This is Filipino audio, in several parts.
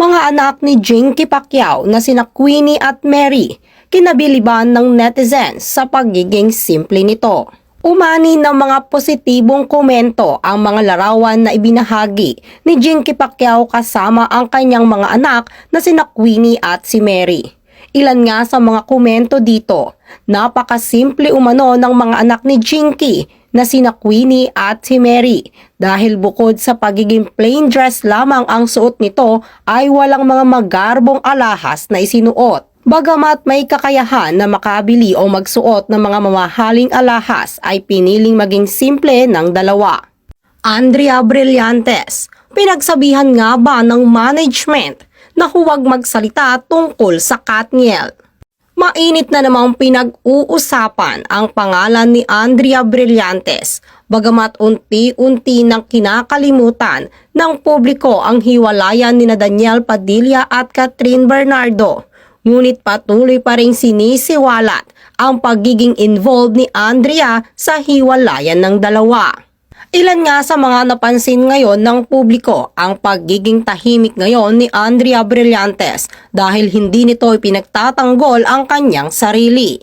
mga anak ni Jinky Pacquiao na sina Queenie at Mary, kinabiliban ng netizens sa pagiging simple nito. Umani ng mga positibong komento ang mga larawan na ibinahagi ni Jinky Pacquiao kasama ang kanyang mga anak na sina Queenie at si Mary. Ilan nga sa mga komento dito, napakasimple umano ng mga anak ni Jinky na sina Queenie at si Mary dahil bukod sa pagiging plain dress lamang ang suot nito ay walang mga magarbong alahas na isinuot. Bagamat may kakayahan na makabili o magsuot ng mga mamahaling alahas ay piniling maging simple ng dalawa. Andrea Brillantes, pinagsabihan nga ba ng management na huwag magsalita tungkol sa Katniel? Mainit na namang pinag-uusapan ang pangalan ni Andrea Brillantes bagamat unti-unti nang kinakalimutan ng publiko ang hiwalayan ni Daniel Padilla at Catherine Bernardo. Ngunit patuloy pa rin sinisiwalat ang pagiging involved ni Andrea sa hiwalayan ng dalawa. Ilan nga sa mga napansin ngayon ng publiko ang pagiging tahimik ngayon ni Andrea Brillantes dahil hindi nito ipinagtatanggol ang kanyang sarili.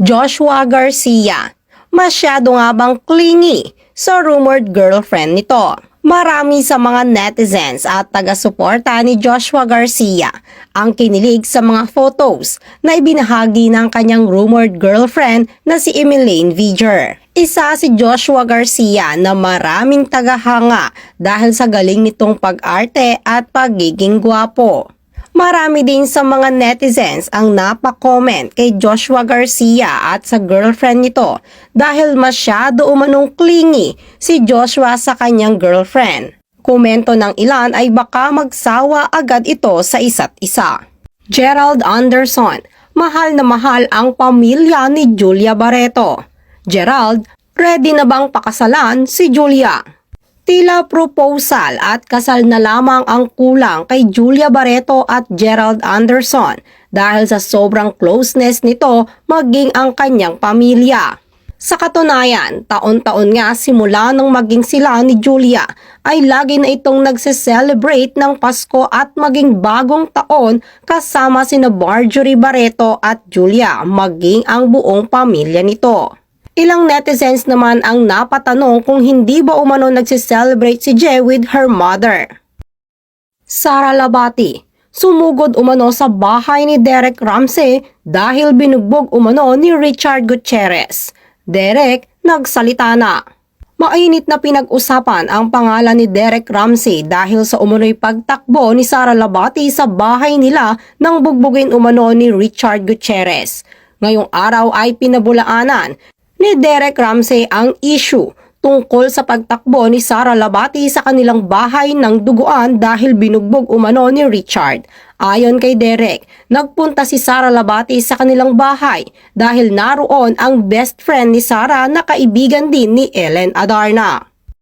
Joshua Garcia, masyado nga bang clingy sa rumored girlfriend nito? Marami sa mga netizens at taga-suporta ni Joshua Garcia ang kinilig sa mga photos na ibinahagi ng kanyang rumored girlfriend na si Emiline Viger. Isa si Joshua Garcia na maraming tagahanga dahil sa galing nitong pag-arte at pagiging gwapo. Marami din sa mga netizens ang napakomment kay Joshua Garcia at sa girlfriend nito dahil masyado umanong clingy si Joshua sa kanyang girlfriend. Komento ng ilan ay baka magsawa agad ito sa isa't isa. Gerald Anderson, mahal na mahal ang pamilya ni Julia Barreto. Gerald, ready na bang pakasalan si Julia? Tila proposal at kasal na lamang ang kulang kay Julia Barreto at Gerald Anderson dahil sa sobrang closeness nito maging ang kanyang pamilya. Sa katunayan, taon-taon nga simula nung maging sila ni Julia ay lagi na itong nagse-celebrate ng Pasko at maging bagong taon kasama sina Marjorie Barreto at Julia maging ang buong pamilya nito. Ilang netizens naman ang napatanong kung hindi ba umano nagse-celebrate si Jay with her mother. Sara Labati, sumugod umano sa bahay ni Derek Ramsey dahil binugbog umano ni Richard Gutierrez. Derek, nagsalita na. Mainit na pinag-usapan ang pangalan ni Derek Ramsey dahil sa umano'y pagtakbo ni Sara Labati sa bahay nila nang bugbugin umano ni Richard Gutierrez. Ngayong araw ay pinabulaanan ni Derek Ramsey ang issue tungkol sa pagtakbo ni Sara Labati sa kanilang bahay ng duguan dahil binugbog umano ni Richard. Ayon kay Derek, nagpunta si Sara Labati sa kanilang bahay dahil naroon ang best friend ni Sara na kaibigan din ni Ellen Adarna.